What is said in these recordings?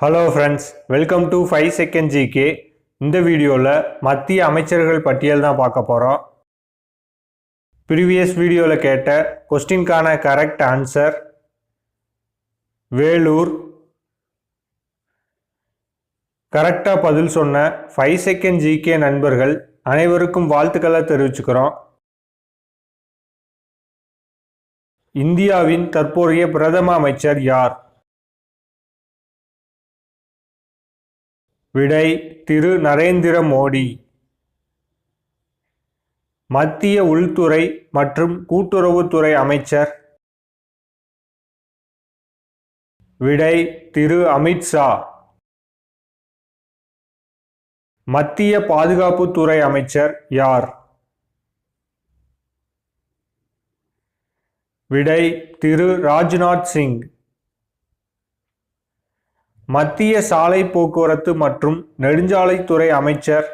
Hello friends welcome to five second GK இந்த வீடியோவில் மத்திய அமைச்சர்கள் பட்டியல் தான் பார்க்க போகிறோம் ப்ரீவியஸ் வீடியோவில் கேட்ட கொஸ்டின்கான கரெக்ட் ஆன்சர் வேலூர். கரெக்டாக பதில் சொன்ன ஃபைவ் செகண்ட் ஜிகே நண்பர்கள் அனைவருக்கும் வாழ்த்துக்களை தெரிவிச்சுக்கிறோம். இந்தியாவின் தற்போதைய பிரதம அமைச்சர் யார்? விடை திரு நரேந்திர மோடி. மத்திய உள்துறை மற்றும் கூட்டுறவுத்துறை அமைச்சர். விடை திரு அமித்ஷா மத்திய பாதுகாப்புத்துறை அமைச்சர் யார்? விடை திரு ராஜ்நாத் சிங். மத்திய சாலை போக்குவரத்து மற்றும் நெடுஞ்சாலைத்துறை அமைச்சர்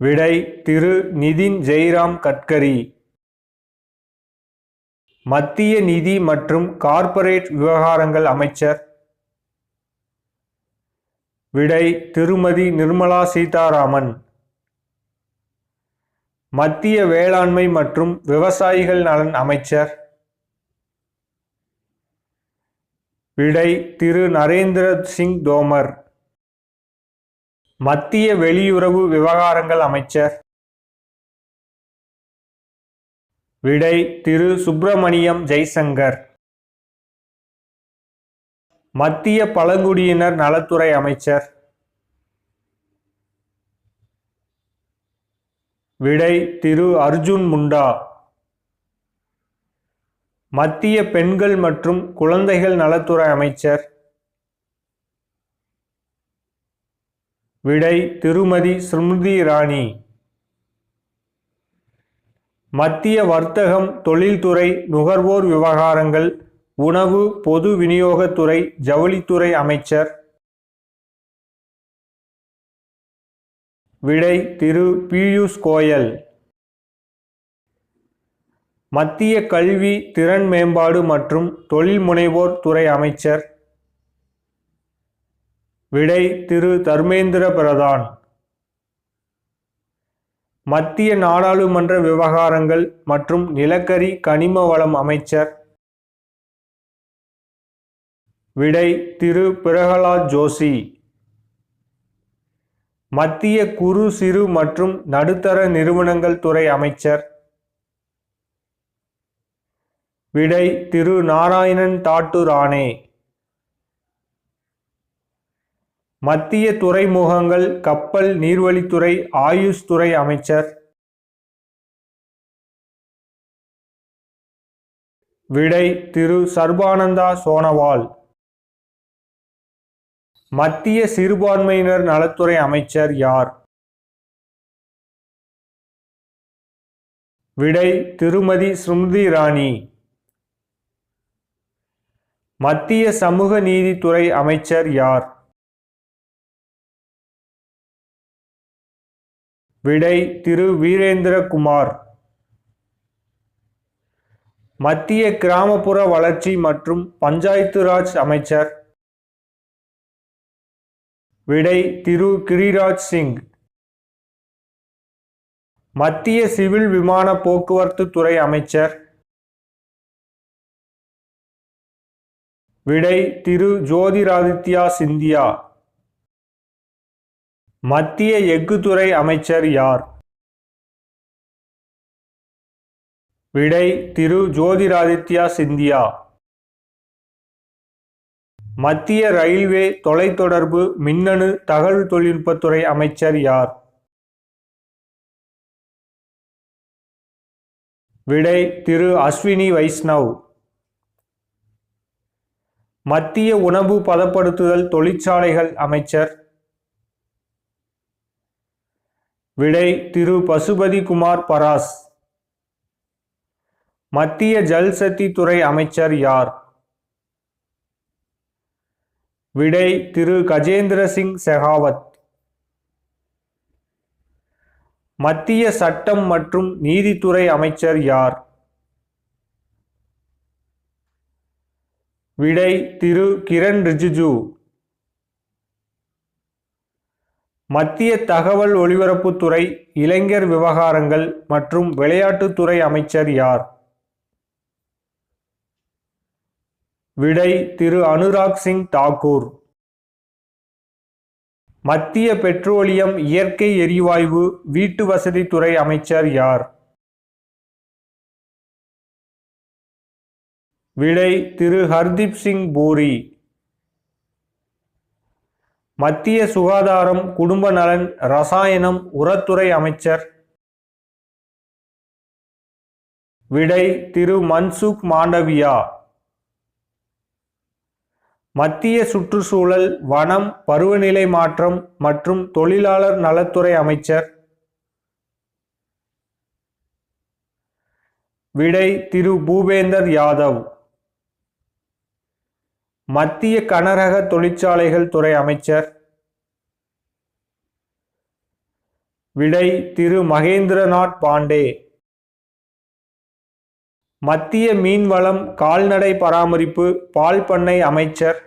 விடை திரு நிதின் ஜெய்ராம் கட்கரி. மத்திய நிதி மற்றும் கார்ப்பரேட் விவகாரங்கள் அமைச்சர் விடை திருமதி நிர்மலா சீதாராமன். மத்திய வேளாண்மை மற்றும் விவசாயிகள் நலன் அமைச்சர் விடை திரு நரேந்திர சிங் தோமர். மத்திய வெளியுறவு விவகாரங்கள் அமைச்சர். விடை திரு சுப்பிரமணியம் ஜெய்சங்கர். மத்திய பழங்குடியினர் நலத்துறை அமைச்சர். விடை திரு அர்ஜுன் முண்டா. மத்திய பெண்கள் மற்றும் குழந்தைகள் நலத்துறை அமைச்சர் விடை திருமதி ஸ்மிருதி இராணி மத்திய வர்த்தகம் தொழில்துறை நுகர்வோர் விவகாரங்கள் உணவு பொது விநியோகத்துறை ஜவுளித்துறை அமைச்சர் விடை திரு பியூஷ் கோயல். மத்திய கல்வி திறன் மேம்பாடு மற்றும் தொழில் முனைவோர் துறை அமைச்சர் விடை திரு. தர்மேந்திர பிரதான். மத்திய நாடாளுமன்ற விவகாரங்கள் மற்றும் நிலக்கரி கனிம வளம் அமைச்சர் விடை திரு. பிரகலாத் ஜோஷி. மத்திய குறு சிறு மற்றும் நடுத்தர நிறுவனங்கள் துறை அமைச்சர் விடை திரு நாராயணன் தாட்டு ராணே மத்திய துறைமுகங்கள் கப்பல் நீர்வழித்துறை ஆயுஷ் துறை அமைச்சர். விடை திரு சர்பானந்தா சோனவால். மத்திய சிறுபான்மையினர் நலத்துறை அமைச்சர் யார்? விடை திருமதி ஸ்மிருதி ராணி மத்திய சமூக நீதித்துறை அமைச்சர் யார்? விடை திரு. வீரேந்திரகுமார். மத்திய கிராமப்புற வளர்ச்சி மற்றும் பஞ்சாயத்து ராஜ் அமைச்சர். விடை திரு. கிரிராஜ் சிங். மத்திய சிவில் விமான போக்குவரத்து துறை அமைச்சர். விடை திரு ஜோதிராதித்யா சிந்தியா. மத்திய எஃகுத்துறை அமைச்சர் யார்? விடை திரு ஜோதிராதித்யா சிந்தியா. மத்திய ரயில்வே தொலைத்தொடர்பு மின்னணு தகவல் தொழில்நுட்பத்துறை அமைச்சர் யார்? விடை திரு அஸ்வினி வைஷ்ணவ். மத்திய உணவு பதப்படுத்துதல் தொழிற்சாலைகள் அமைச்சர் விடை திரு. பசுபதி குமார் பராஸ். மத்திய ஜல்சக்தி துறை அமைச்சர் யார்? விடை திரு. கஜேந்திர சிங் செகாவத். மத்திய சட்டம் மற்றும் நீதித்துறை அமைச்சர் யார்? விடை திரு கிரண் ரிஜிஜு. மத்திய தகவல் ஒலிபரப்புத்துறை இளைஞர் விவகாரங்கள் மற்றும் விளையாட்டுத்துறை அமைச்சர் யார்? விடை திரு அனுராக் சிங் தாக்கூர். மத்திய பெட்ரோலியம் இயற்கை எரிவாயு வீட்டு வசதித்துறை அமைச்சர் யார்? விடை திரு ஹர்தீப் சிங் பூரி. மத்திய சுகாதாரம் குடும்ப நலன் ரசாயனம் உரத்துறை அமைச்சர். விடை திரு மன்சுக் மாண்டவியா. மத்திய சுற்றுச்சூழல் வனம் பருவநிலை மாற்றம் மற்றும் தொழிலாளர் நலத்துறை அமைச்சர். விடை திரு பூபேந்தர் யாதவ். மத்திய கனரக தொழிற்சாலைகள் துறை அமைச்சர் விடை திரு மகேந்திரநாத் பாண்டே. மத்திய மீன்வளம் கால்நடை பராமரிப்பு பால் பண்ணை அமைச்சர்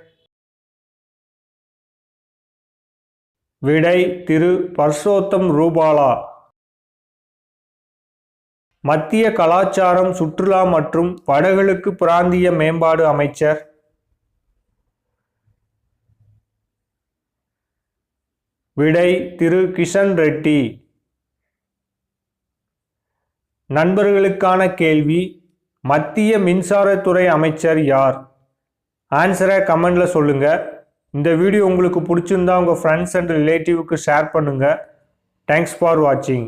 விடை திரு பர்சோத்தம் ரூபாலா. மத்திய கலாச்சாரம் சுற்றுலா மற்றும் வடகிழக்கு பிராந்திய மேம்பாடு அமைச்சர் விடை திரு கிஷன் ரெட்டி. நண்பர்களுக்கான கேள்வி மத்திய மின்சாரத்துறை அமைச்சர் யார்? ஆன்சரை கமெண்டில் சொல்லுங்கள் இந்த வீடியோ உங்களுக்கு பிடிச்சிருந்தா உங்கள் ஃப்ரெண்ட்ஸ் அண்ட் ரிலேட்டிவ்க்கு ஷேர் பண்ணுங்கள் தேங்க்ஸ் ஃபார் வாட்சிங்